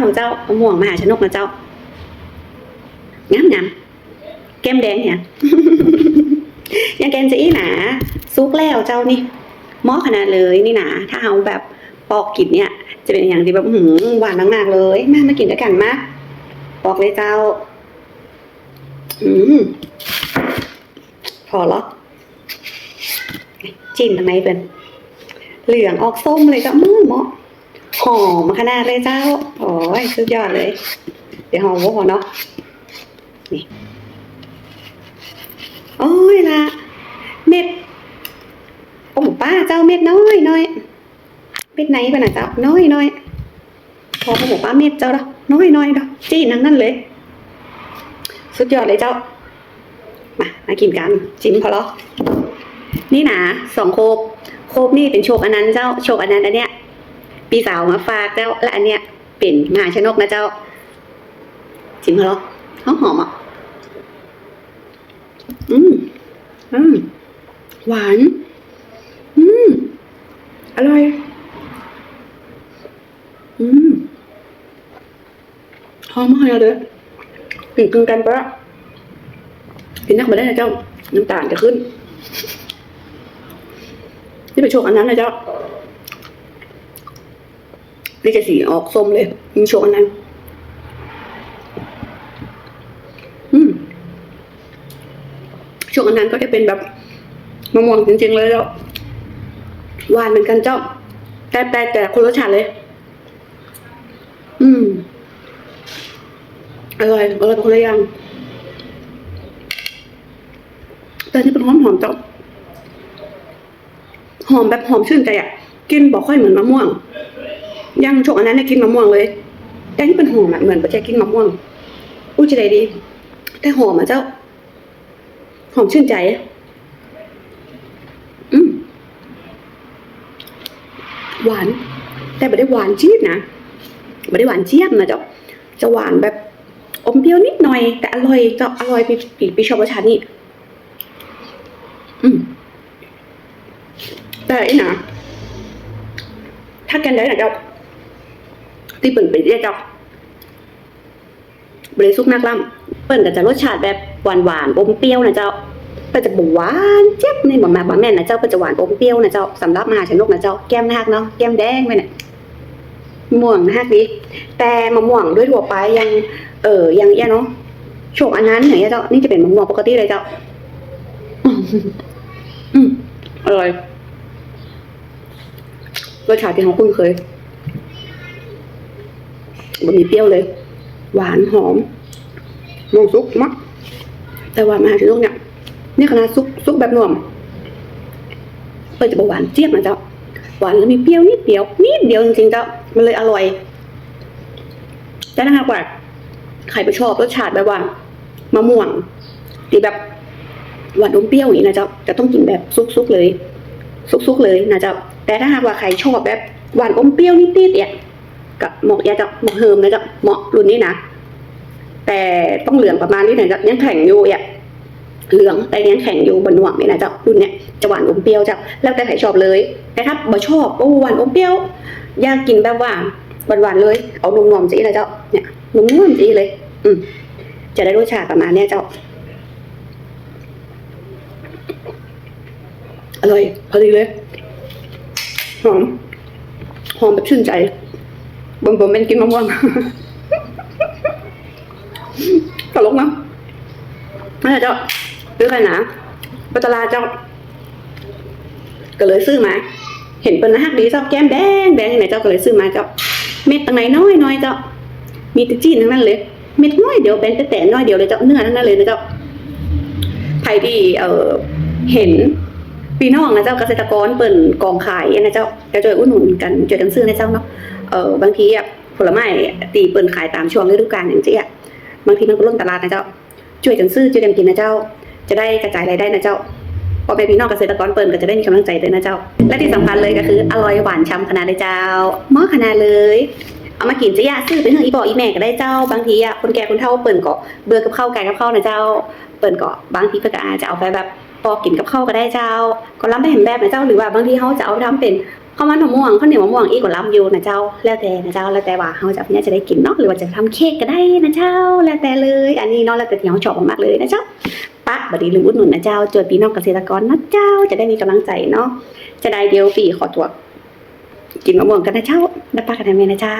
ของเจ้ามะม่วงมหาชนกนะเจ้างามงามแก้มแดงเนี่ยยังแกนจะอีหนาซุกแล้วเจ้านี่มอขนาดเลยนี่หนาถ้าเอาแบบปอกกินเนี่ย จะเป็นอย่างที่แบบหือหวานมากๆเลยมามากินด้วยกันมาปอกเลยเจ้า อืมพอหรอจิ้มทำไมเป็น เหลืองออกส้มเลยเจ้ามือเหมาะ หอมขนาดเลยเจ้า โอ้ยสุดยอดเลย เดี๋ยวหอมพอเนาะนี่โอ้ยละเม็ด โอ้ป้าเจ้าเม็ดน้อยน้อยเม็ดไหนป็นะเจ้าน้อยน้อยพอผมบอกป้าเม็ดเจ้าเนาะน้อยน้อยเนาะจี้นั่งนั่นเลย สุดยอดเลยเจ้า มา มากินกันจิ้มพอเหรอนี่นะสองโคบโคบนี่เป็นโชคอันนั้นเจ้าโชคอันนั้นอันเนี้ย ปีสาวมาฝากเจ้า และอันเนี้ยเป็นมหาชนกนะเจ้าจิ้มเหรอหอมหอมอะอืมอืมหวาน อืมอร่อย อืมหอมมากเลยกลิ่นกึ่งกันปะกินนักมาได้นะเจ้า น้ำตาลจะขึ้น นี่เป็นโชคอันนั้นนะเจ้า นี่จะสีออกส้มเลยมีโชคอันนั้นอืมโชคอันนั้นก็จะเป็นแบบมะม่วงจริงๆเลยเจ้าหวานเหมือนกันเจ้า แต่แต่แต่คนรสชาติเลย อืมอร่อยอร่อยคนละอย่างแต่นี่เป็นหอมหอมๆเจ้าหอมแบบหอมชื่นใจอะกินบอกค่อยเหมือนมะม่วง ยังโชคอันนั้นเนี่ยกินมะม่วงเลยแต่นี่เป็นหอมอะเหมือนประเจกินมะม่วงอู้จะได้ดี แต่หอมอะเจ้า หอมชื่นใจ อืมหวาน แต่ไม่ได้หวานจี๊ดนะไม่ได้หวานเจี๊ยบนะเจ้า จะหวานแบบอมเปรี้ยวนิดหน่อย แต่อร่อยจะอร่อยปีปีปีชอบปรสชานี่อืมแต่ไอ้นะถ้าแกนได้นะเจ้า ที่เปิ่นเป็นเรียกจ้าบริสุกนักล่ำเปิ่นก็จะรสชาติแบบหวานหวานๆอมเปรี้ยวนะเจ้าเปิ่นจะบอกหวานเจ็บในบ่มาบ่แม่นนะเจ้าเปิ่นจะหวานอมเปรี้ยวนะเจ้าสำหรับมหาชนกนะเจ้าแก้มนาคเนาะแก้มแดงไปเนี่ยม่วงนาคดีแต่มะม่วงด้วยทั่วไปยังเออยังแยังเนาะโชคอันนั้นเนี่ยเจ้านี่จะเป็นมะม่วงปกติเลยเจ้าอืมอืมอร่อยรสชาติที่ของคุณเคย บะหมี่เปรี้ยวเลย หวานหอมมงซุกมักแต่ว่ามาถึงตรงเนี้ยนี่ขนาดซุกซุกแบบนวมเปิดจะบอกหวานเจี๊ยบนะเจ้าหวานแล้วมีเปรี้ยวนิดเดียวนิดเดียวจริงๆเจ้ามันเลยอร่อย แต่ถ้าหากว่าใครไปชอบรสชาติแบบว่ามะม่วงตีแบบหวานอมเปรี้ยวอย่างนี้นะเจ้าจะต้องกินแบบซุกๆเลย ซุกๆเลยนะเจ้าแต่ถ้าหากว่าใครชอบแบบหวานอมเปรี้ยวนิดๆเนี่ย ก็เหมาะอยากจะเหมาะเฮิมนะจาเหมาะรุ่นนี้นะแต่ต้องเหลืองประมาณนี้หน่อยเจ้ายังแข็งอยู่อะเหลืองแต่ยังแข็งอยู่บนหวงนี่นะเจ้ารุ่นเนี้ยจะหวานอมเปรี้ยวเจ้าแล้วแต่ใครชอบเลย แต่ถ้าบ่ชอบโอ้หวานอมเปรี้ยว อยากกินแบบว่าหวานๆเลย เอานมนมจีเลยเจ้าเนี่ยนมนมจีเลย อืมจะได้รสชาติประมาณเนี้ยเจ้าอร่อยพอดีเลยหอมหอมแบบชื่นใจ บนบนเป็นกินมะม่วงตลกนะนั่นแหละเจ้าซื้อไปนะไปตลาเจ้า ก็เลยซื้อมา เห็นเป็นนะฮักดีเจ้าแก้มแดงแดงไหนเจ้าก็เลยซื้อมาเจ้า เม็ดตั้งไหนน้อยน้อยเจ้า มีแตะจีนทั้งนั้นเลย เม็ดน้อยเดี๋ยวเป็นแต่แต่น้อยเดียวเลยเจ้าเนื้อทั้งนั้นเลยนะเจ้าใครที่เออเห็น พี่น้องนะเจ้าเกษตรกรเปิ่นกองขายนะเจ้าจะช่วยอุดหนุนกันช่วยกันซื้อนะเจ้าเนาะเออบางทีอะผลไม้ตีเปิ่นขายตามช่วงฤดูกาลอย่างเจ๊อะบางทีมันก็ล่นตลาดนะเจ้า ช่วยกันซื้อช่วยกันกินนะเจ้า จะได้กระจายรายได้นะเจ้าพอเป็นพี่น้องเกษตรกรเปิ่นก็จะได้มีกำลังใจด้วยนะเจ้า และที่สำคัญเลยก็คืออร่อยหวานฉ่ำขนาดเลยเจ้าหมาะขนาดเลยเอามากินจะยาซื้อไปเถอะอีบออีแม่ก็ได้เจ้าบางทีอะคนแก่คนเฒ่าเปิ่นก็เบื่อกับข้าวไก่กับข้าวนะเจ้า เปิ่นก็บางทีก็อาจจะเอาไปแบบ ปอกินกับข้าวก็ได้เจ้า ก็ล้ำไปเห็นแบบนะเจ้าหรือว่าบางทีเขาจะเอาไปทำเป็นข้าวมันมะม่วงข้าวเหนียวมะม่วงอีกกว่าล้ำอยู่นะเจ้า แล้วแต่นะเจ้าแล้วแต่ว่าเราจะเนี่จะได้กินเนาะหรือว่าจะทำเค้กก็ได้นะเจ้า แล้วแต่เลยอันนี้เนาะแล้วแต่ที่เราชอบมากเลยนะเจ้าปะบดีลืมอุดหนุนนะเจ้าจวยปีน้องเกษตรกรนะเจ้าจะได้มีกำลังใจเนาะจะได้เดียวปีขอตัวกินมะม่วงกันนะเจ้าได้ปะกันนะแม่นะเจ้า